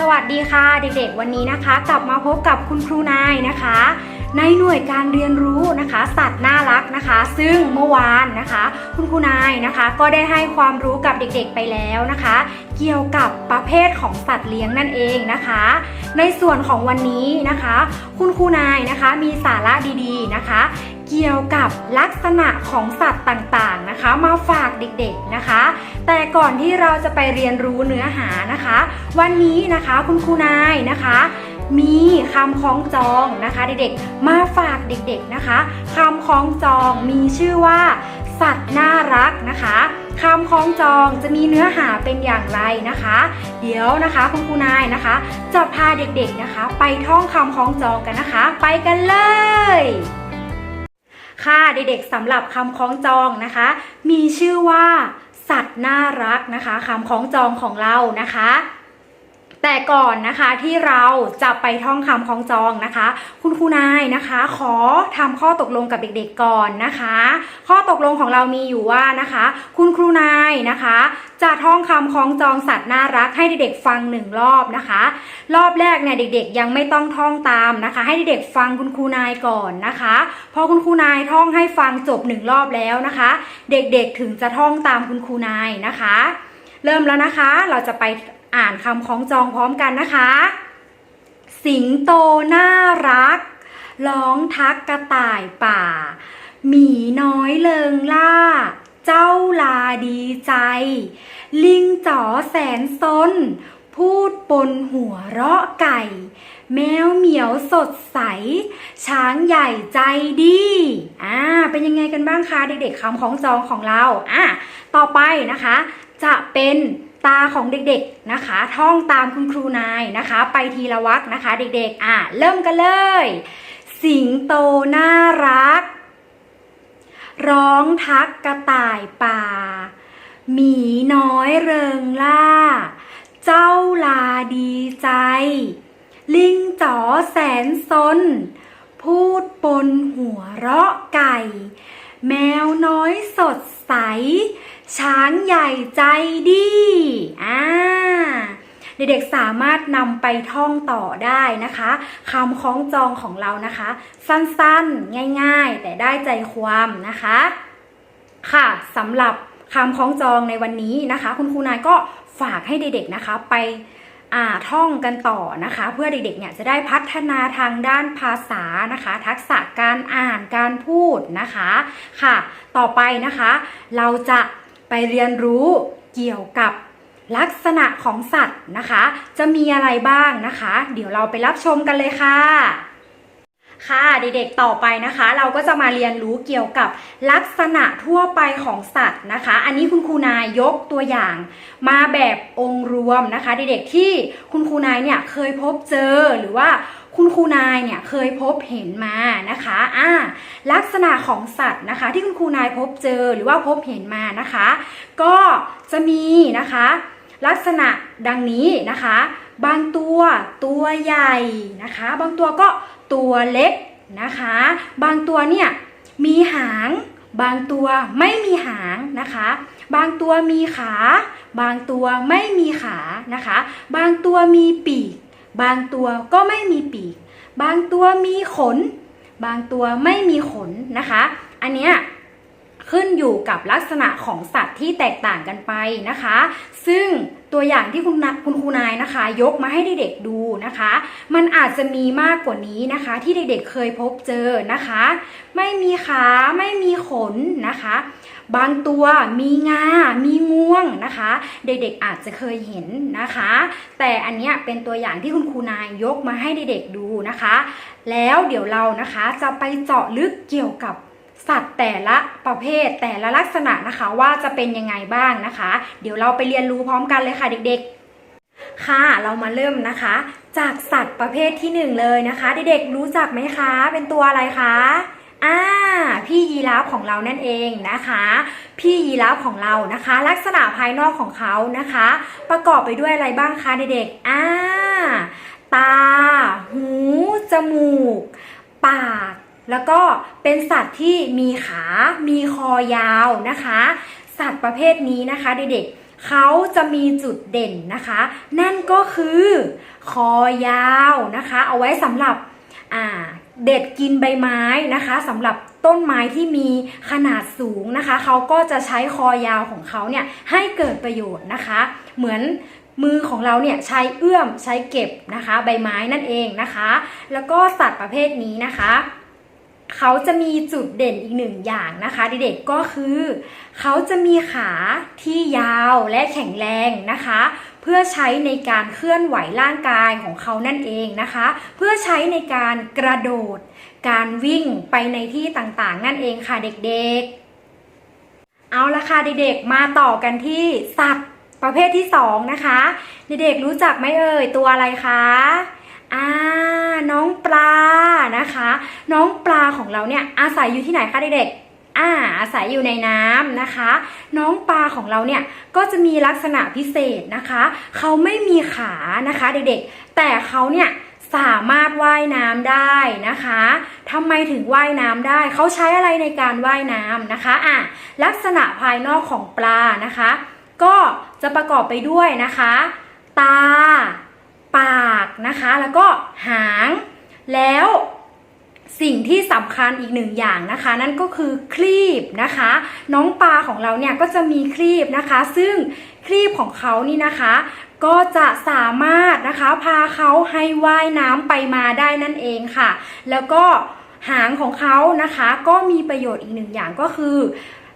สวัสดีค่ะเด็กๆ วันนี้นะคะ กลับมาพบกับคุณครูนายนะคะ ในหน่วยการเรียนรู้นะคะ สัตว์น่ารักนะคะ ซึ่งเมื่อวานนะคะ คุณครูนายนะคะ ก็ได้ให้ความรู้กับเด็กๆไปแล้วนะคะ เกี่ยวกับประเภทของสัตว์เลี้ยงนั่นเองนะคะ ในส่วนของวันนี้นะคะ คุณครูนายนะคะมีสาระดีๆนะคะ เกี่ยวกับลักษณะของสัตว์ต่างๆนะคะ มาฝากเด็กๆนะคะ แต่ก่อนที่เราจะไปเรียนรู้เนื้อหานะคะ วันนี้นะคะคุณครูนายนะคะมีคำคล้องจองนะคะเด็กๆ มาฝากเด็กๆนะคะคำคล้องจองมีชื่อว่า สัตว์น่ารักนะคะคำคล้องจองจะมีเนื้อหาเป็นอย่างไรนะคะ เดี๋ยวนะคะคุณครูนายนะคะ จะพาเด็กๆนะคะ ไปท่องคำคล้องจองกันนะคะ ไปกันเลย ค่ะเด็กๆสำหรับคำคล้องจองนะคะ มีชื่อว่า สัตว์น่ารักนะคะคำคล้องจองของเรานะคะ แต่ก่อนนะคะที่เราจะไปท่องคำคล้องจองนะคะ คุณครูนายนะคะ ขอทำข้อตกลงกับเด็กๆก่อนนะคะ ข้อตกลงของเรามีอยู่ว่านะคะ คุณครูนายนะคะ จะท่องคำคล้องจองสัตว์น่ารักให้เด็กๆฟังหนึ่งรอบนะคะ รอบแรกเนี่ยเด็ก ๆ ยังไม่ต้องท่องตามนะคะ ให้เด็กๆฟังคุณครูนายก่อนนะคะพอคุณครูนายท่องให้ฟังจบหนึ่งรอบแล้วนะคะ เด็กๆถึงจะท่องตามคุณครูนายนะคะ เริ่มแล้วนะคะเราจะไป อ่านคำคล้องจองพร้อมกันนะคะ สิงโตน่ารัก ร้องทักกระต่ายป่า หมีน้อยเลิงล่า เจ้าลาดีใจ ลิงจ๋อแสนซนพูดปนหัวเราะไก่ แมวเหมียวสดใส ช้างใหญ่ใจดี อ่า เป็นยังไงกันบ้างคะเด็กๆคำของจองของเรา อะต่อไปนะคะ จะเป็น ตาของเด็กๆนะคะ ท่องตามคุณครูนายนะคะ ไปทีละวักนะคะ เด็กๆ อะเริ่มกันเลย สิงโตน่ารัก ร้องทักกระต่ายป่า หมีน้อยเริงล่า เจ้าลาดีใจ ลิงจ๋อแสนซนพูดปนหัวเราะไก่ แมวน้อยสดใส ช้างใหญ่ใจดีอ่าเด็กๆสามารถนำไปท่องต่อได้นะคะคำคล้องจองของเรานะคะ สั้นๆ ง่ายๆ แต่ได้ใจความนะคะ ค่ะสำหรับคำคล้องจองในวันนี้นะคะ คุณครูนายก็ฝากให้เด็กๆนะคะ ไป ท่องกันต่อนะคะ เพื่อเด็กๆเนี่ยจะได้พัฒนาทางด้านภาษานะคะ ทักษะการอ่านการพูดนะคะค่ะ ต่อไปนะคะ เราจะไปเรียนรู้เกี่ยวกับลักษณะของสัตว์นะคะ จะมีอะไรบ้างนะคะ เดี๋ยวเราไปรับชมกันเลยค่ะ ค่ะเด็กๆต่อไปนะคะ เราก็จะมาเรียนรู้เกี่ยวกับลักษณะทั่วไปของสัตว์นะคะ อันนี้คุณครูนายยกตัวอย่าง มาแบบองค์รวมนะคะ เด็กๆที่คุณครูนายเนี่ยเคยพบเจอหรือว่าคุณครูนายเนี่ยเคยพบเห็นมานะคะอ่าลักษณะของสัตว์นะคะ ที่คุณครูนายพบเจอหรือว่าพบเห็นมานะคะ ก็จะมีนะคะ ลักษณะดังนี้นะคะ บางตัวตัวใหญ่นะคะ บางตัวก็ ตัวเล็กนะคะ บางตัวเนี่ยมีหาง บางตัวไม่มีหางนะคะ บางตัวมีขา บางตัวไม่มีขานะคะ บางตัวมีปีก บางตัวก็ไม่มีปีก บางตัวมีขน บางตัวไม่มีขนนะคะ อันเนี้ยขึ้นอยู่กับลักษณะของสัตว์ที่แตกต่างกันไปนะคะ ซึ่ง ตัวอย่างที่คุณนะคุณครูนายนะคะ ยกมาให้เด็กๆดูนะคะ มันอาจจะมีมากกว่านี้นะคะ ที่เด็กๆเคยพบเจอนะคะ ไม่มีขาไม่มีขนนะคะ บางตัวมีงา มีงวงนะคะ เด็กๆอาจจะเคยเห็นนะคะ แต่อันเนี้ยเป็นตัวอย่างที่คุณครูนายยกมาให้เด็กๆดูนะคะ แล้วเดี๋ยวเรานะคะจะไปเจาะลึกเกี่ยวกับ สัตว์แต่ละประเภทแต่ละลักษณะนะคะว่าจะเป็นยังไงบ้างนะคะ เดี๋ยวเราไปเรียนรู้พร้อมกันเลยค่ะเด็กๆ ค่ะเรามาเริ่มนะคะ จากสัตว์ประเภทที่หนึ่งเลยนะคะ เด็กๆรู้จักไหมคะ เป็นตัวอะไรคะอ่าพี่ยีราฟของเรานั่นเองนะคะ พี่ยีราฟของเรานะคะ ลักษณะภายนอกของเขานะคะ ประกอบไปด้วยอะไรบ้างคะเด็กๆอ่าตา หู จมูก ปาก แล้วก็เป็นสัตว์ที่มีขา มีคอยาวนะคะ สัตว์ประเภทนี้นะคะเด็กๆเขาจะมีจุดเด่นนะคะ นั่นก็คือคอยาวนะคะ เอาไว้สำหรับเด็ดกินใบไม้นะคะสำหรับต้นไม้ที่มีขนาดสูงนะคะ เขาก็จะใช้คอยาวของเขาเนี่ยให้เกิดประโยชน์นะคะ เหมือนมือของเราเนี่ยใช้เอื้อมใช้เก็บนะคะ ใบไม้นั่นเองนะคะ แล้วก็สัตว์ประเภทนี้นะคะ เขาจะมีจุดเด่นอีกหนึ่งอย่างนะคะเด็กๆก็คือ เขาจะมีขาที่ยาวและแข็งแรงนะคะ เพื่อใช้ในการเคลื่อนไหวร่างกายของเขานั่นเองนะคะ เพื่อใช้ในการกระโดด การวิ่งไปในที่ต่างๆ นั่นเองค่ะเด็กๆ เอาละค่ะเด็กๆมาต่อกันที่สัตว์ประเภทที่สองนะคะ เด็กๆรู้จักไหมเอ่ยตัวอะไรคะอ่าน้องปลา น้องปลาของเราเนี่ยอาศัยอยู่ที่ไหนคะเด็กๆอ่าอาศัยอยู่ในน้ำนะคะ น้องปลาของเราเนี่ยก็จะมีลักษณะพิเศษนะคะ เขาไม่มีขานะคะเด็กๆ แต่เขาเนี่ยสามารถว่ายน้ำได้นะคะทำไมถึงว่ายน้ำได้ เขาใช้อะไรในการว่ายน้ำนะคะอะลักษณะภายนอกของปลานะคะ ก็จะประกอบไปด้วยนะคะ ตา ปากนะคะ แล้วก็หาง แล้ว สิ่งที่สำคัญอีกหนึ่งอย่างนะคะ นั่นก็คือคลีบนะคะ น้องปลาของเราเนี่ยก็จะมีคลีบนะคะ ซึ่งคลีบของเขานี่นะคะ ก็จะสามารถนะคะพาเขาให้ว่ายน้ำไปมาได้นั่นเองค่ะ แล้วก็หางของเขานะคะก็มีประโยชน์อีกหนึ่งอย่างก็คือ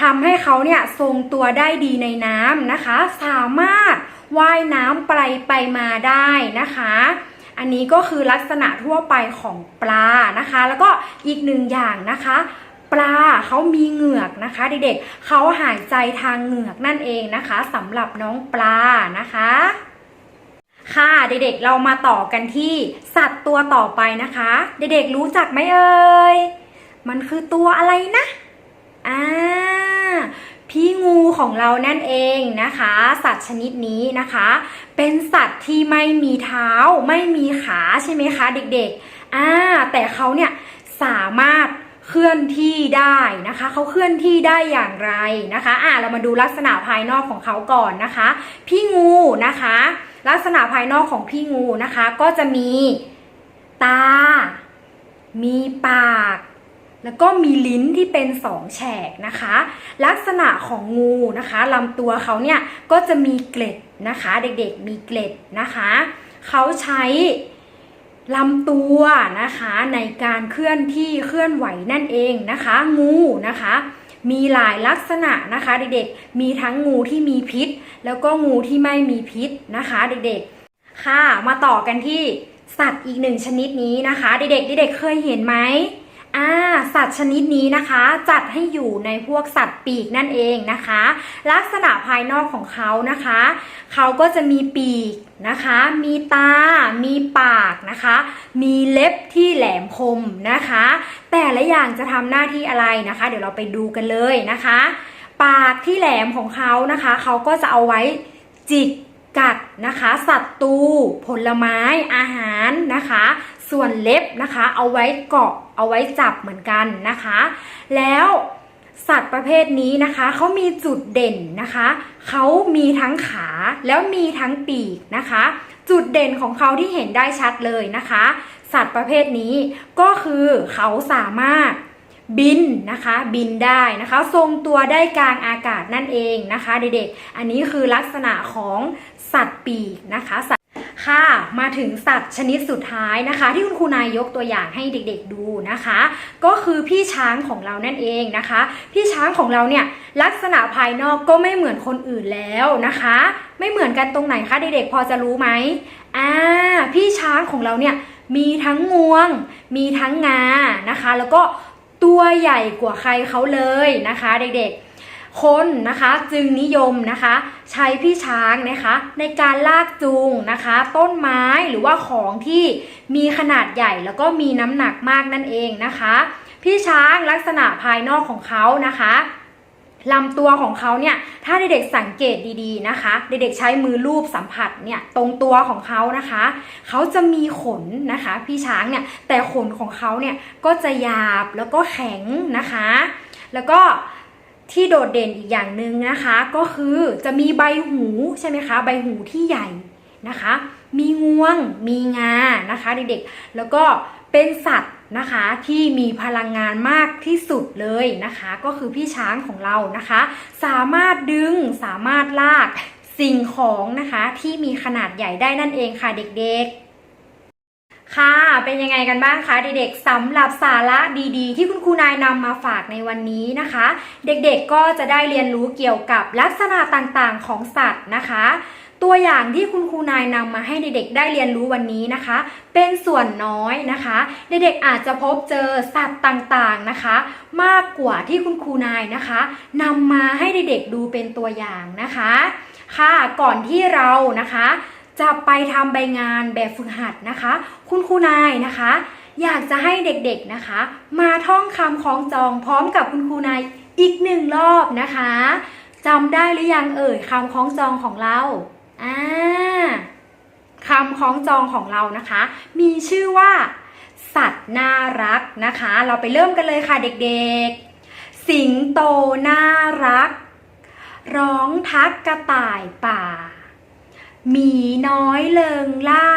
ทำให้เขาเนี่ยทรงตัวได้ดีในน้ำนะคะ สามารถว่ายน้ำไปไปมาได้นะคะ อันนี้ก็คือลักษณะทั่วไปของปลานะคะ แล้วก็อีกหนึ่งอย่างนะคะปลาเขามีเหงือกนะคะ เด็กๆเขาหายใจทางเหงือกนั่นเองนะคะสำหรับน้องปลานะคะ ค่ะเด็กๆเรามาต่อกันที่สัตว์ตัวต่อไปนะคะ เด็กๆรู้จักไหมเอ่ยมันคือตัวอะไรนะอ่า ของเรานั่นเองนะคะ สัตว์ชนิดนี้นะคะ เป็นสัตว์ที่ไม่มีเท้า ไม่มีขาใช่ไหมคะ เด็กๆอ่าแต่เขาเนี่ยสามารถเคลื่อนที่ได้นะคะ เขาเคลื่อนที่ได้อย่างไรนะคะอ่าเรามาดูลักษณะภายนอกของเขาก่อนนะคะ พี่งูนะคะ ลักษณะภายนอกของพี่งูนะคะ ก็จะมีตา มีปาก แล้วก็มีลิ้นที่เป็นสองแฉกนะคะ ลักษณะของงูนะคะลำตัวเขาเนี่ยก็จะมีเกล็ดนะคะ เด็กๆมีเกล็ดนะคะเขาใช้ลำตัวนะคะในการเคลื่อนที่เคลื่อนไหวนั่นเองนะคะ งูนะคะ มีหลายลักษณะนะคะ เด็กๆมีทั้งงูที่มีพิษ แล้วก็งูที่ไม่มีพิษนะคะ เด็กๆค่ะมาต่อกันที่สัตว์อีกหนึ่งชนิดนี้นะคะ เด็กๆเด็กๆเคยเห็นไหม อ่าสัตว์ชนิดนี้นะคะจัดให้อยู่ในพวกสัตว์ปีกนั่นเองนะคะ ลักษณะภายนอกของเขานะคะ เขาก็จะมีปีกนะคะ มีตา มีปากนะคะ มีเล็บที่แหลมคมนะคะ แต่ละอย่างจะทำหน้าที่อะไรนะคะ เดี๋ยวเราไปดูกันเลยนะคะ ปากที่แหลมของเขานะคะ เขาก็จะเอาไว้จิกกัดนะคะ สัตว์ตูผลไม้อาหารนะคะ ส่วนเล็บนะคะ เอาไว้เกาะเอาไว้จับเหมือนกันนะคะ แล้วสัตว์ประเภทนี้นะคะเขามีจุดเด่นนะคะเขามีทั้งขาแล้วมีทั้งปีกนะคะ จุดเด่นของเขาที่เห็นได้ชัดเลยนะคะ สัตว์ประเภทนี้ก็คือเขาสามารถบินนะคะบินได้นะคะ ทรงตัวได้กลางอากาศนั่นเองนะคะ เด็กๆ อันนี้คือลักษณะของสัตว์ปีกนะคะสัตว์ ค่ะมาถึงสัตว์ชนิดสุดท้ายนะคะ ที่คุณครูนายยกตัวอย่างให้เด็กๆดูนะคะ ก็คือพี่ช้างของเรานั่นเองนะคะ พี่ช้างของเราเนี่ยลักษณะภายนอกก็ไม่เหมือนคนอื่นแล้วนะคะ ไม่เหมือนกันตรงไหนคะเด็กๆพอจะรู้ไหมอ่าพี่ช้างของเราเนี่ยมีทั้งงวง มีทั้งงานะคะ แล้วก็ตัวใหญ่กว่าใครเขาเลยนะคะ เด็กๆ คนนะคะจึงนิยมนะคะ ใช้พี่ช้างนะคะ ในการลากจูงนะคะ ต้นไม้หรือว่าของที่มีขนาดใหญ่แล้วก็มีน้ำหนักมากนั่นเองนะคะ พี่ช้างลักษณะภายนอกของเขานะคะลำตัวของเขาเนี่ย ถ้าเด็กๆสังเกตดีๆนะคะ เด็กๆใช้มือลูบสัมผัสเนี่ย ตรงตัวของเขานะคะ เขาจะมีขนนะคะ พี่ช้างเนี่ย แต่ขนของเขาเนี่ยก็จะหยาบแล้วก็แข็งนะคะ แล้วก็ ที่โดดเด่นอีกอย่างหนึ่งนะคะ ก็คือจะมีใบหูใช่ไหมคะ ใบหูที่ใหญ่นะคะ มีงวง มีงานะคะเด็กๆแล้วก็เป็นสัตว์นะคะที่มีพลังงานมากที่สุดเลยนะคะ ก็คือพี่ช้างของเรานะคะ สามารถดึงสามารถลากสิ่งของนะคะที่มีขนาดใหญ่ได้นั่นเองค่ะเด็กๆ ค่ะ เป็นยังไงกันบ้างคะเด็กๆสำหรับสาระดีๆ ที่คุณครูนายนำมาฝากในวันนี้นะคะ เด็กๆก็จะได้เรียนรู้เกี่ยวกับลักษณะต่างๆของสัตว์นะคะ ตัวอย่างที่คุณครูนายนำมาให้เด็กๆได้เรียนรู้วันนี้นะคะ เป็นส่วนน้อยนะคะ เด็กๆอาจจะพบเจอสัตว์ต่างๆนะคะ มากกว่าที่คุณครูนายนะคะนำมาให้เด็กๆดูเป็นตัวอย่างนะคะ ค่ะก่อนที่เรานะคะ จะไปทำใบงานแบบฝึกหัดนะคะ คุณครูนายนะคะ อยากจะให้เด็กๆนะคะ มาท่องคำคล้องจองพร้อมกับคุณครูนายอีกหนึ่งรอบนะคะจำได้หรือยังเอ่ยคำคล้องจองของเราอ่าคำคล้องจองของเรานะคะ มีชื่อว่า สัตว์น่ารักนะคะ เราไปเริ่มกันเลยค่ะเด็กๆ สิงโตน่ารัก ร้องทักกระต่ายป่า หมีน้อยเลิงล่า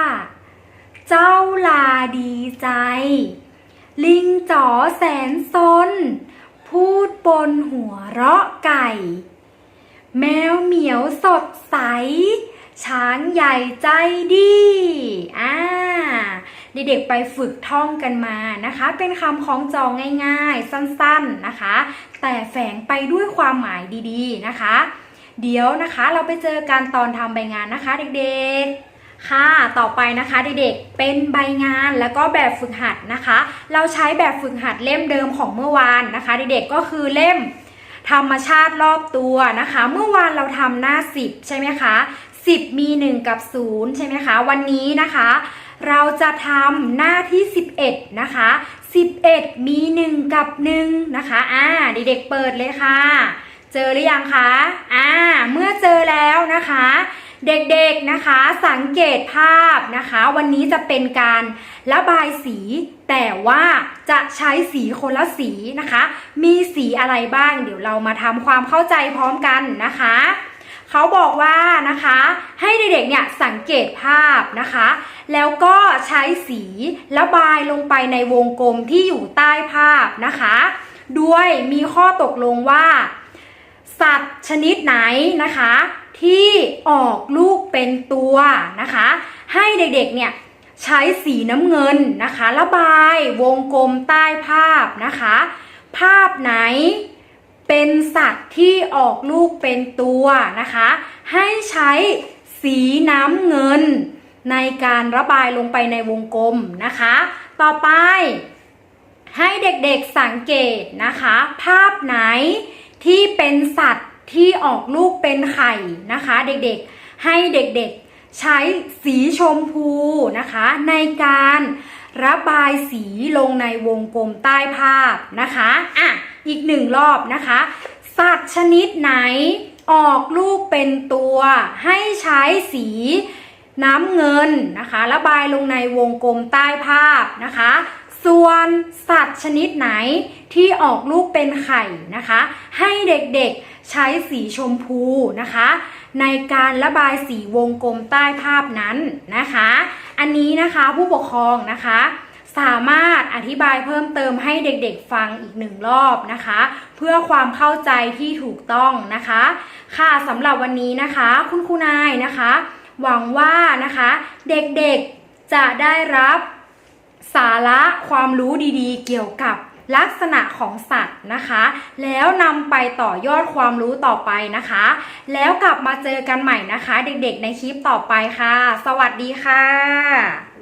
เจ้าลาดีใจ ลิงจ๋อแสนซน พูดบนหัวเราะไก่ แมวเหมียวสดใส ช้างใหญ่ใจดีอ่าเด็กๆไปฝึกท่องกันมานะคะ เป็นคำคล้องจองง่ายๆ สั้นๆนะคะ แต่แฝงไปด้วยความหมายดีๆนะคะ เดี๋ยวนะคะเราไปเจอกันตอนทำใบงานนะคะเด็กๆค่ะ ต่อไปนะคะเด็กๆ เป็นใบงานแล้วก็แบบฝึกหัดนะคะ เราใช้แบบฝึกหัดเล่มเดิมของเมื่อวานนะคะเด็กๆ ก็คือเล่มธรรมชาติรอบตัวนะคะ เมื่อวานเราทำหน้า 10 ใช่ไหมคะ 10 มี 1 กับ 0 ใช่ไหมคะ วันนี้นะคะ เราจะทำหน้าที่ 11 นะคะ 11 มี 1 กับ 1 นะคะ อ่าเด็กๆ เปิดเลยค่ะ เจอหรือยังคะอ่าเมื่อเจอแล้วนะคะ เด็กๆนะคะสังเกตภาพนะคะ วันนี้จะเป็นการระบายสี แต่ว่าจะใช้สีคนละสีนะคะ มีสีอะไรบ้าง เดี๋ยวเรามาทำความเข้าใจพร้อมกันนะคะเขาบอกว่านะคะ ให้เด็กๆเนี่ยสังเกตภาพนะคะ แล้วก็ใช้สีระบายลงไปในวงกลมที่อยู่ใต้ภาพนะคะ ด้วยมีข้อตกลงว่า สัตว์ชนิดไหนนะคะ ที่ออกลูกเป็นตัวนะคะ ให้เด็กๆเนี่ยใช้สีน้ำเงินนะคะ ระบายวงกลมใต้ภาพนะคะ ภาพไหนเป็นสัตว์ที่ออกลูกเป็นตัวนะคะ ให้ใช้สีน้ำเงิน ในการระบายลงไปในวงกลมนะคะ ต่อไปให้เด็กๆสังเกตนะคะ ภาพไหน ที่เป็นสัตว์ที่ออกลูกเป็นไข่นะคะ เด็กๆให้เด็กๆใช้สีชมพูนะคะ ในการระบายสีลงในวงกลมใต้ภาพนะคะอะอีกหนึ่งรอบนะคะ สัตว์ชนิดไหนออกลูกเป็นตัว ให้ใช้สีน้ำเงินนะคะ ระบายลงในวงกลมใต้ภาพนะคะ ส่วนสัตว์ชนิดไหนที่ออกลูกเป็นไข่นะคะ ให้เด็กๆใช้สีชมพูนะคะ ในการระบายสีวงกลมใต้ภาพนั้นนะคะ อันนี้นะคะผู้ปกครองนะคะ สามารถอธิบายเพิ่มเติมให้เด็กๆฟังอีกหนึ่งรอบนะคะ เพื่อความเข้าใจที่ถูกต้องนะคะ ค่ะสำหรับวันนี้นะคะ คุณครูนายนะคะ หวังว่านะคะ เด็กๆจะได้รับ สาระความรู้ดีๆ เกี่ยวกับลักษณะของสัตว์นะคะ แล้วนำไปต่อยอดความรู้ต่อไปนะคะ แล้วกลับมาเจอกันใหม่นะคะ เด็กๆในคลิปต่อไปค่ะ สวัสดีค่ะ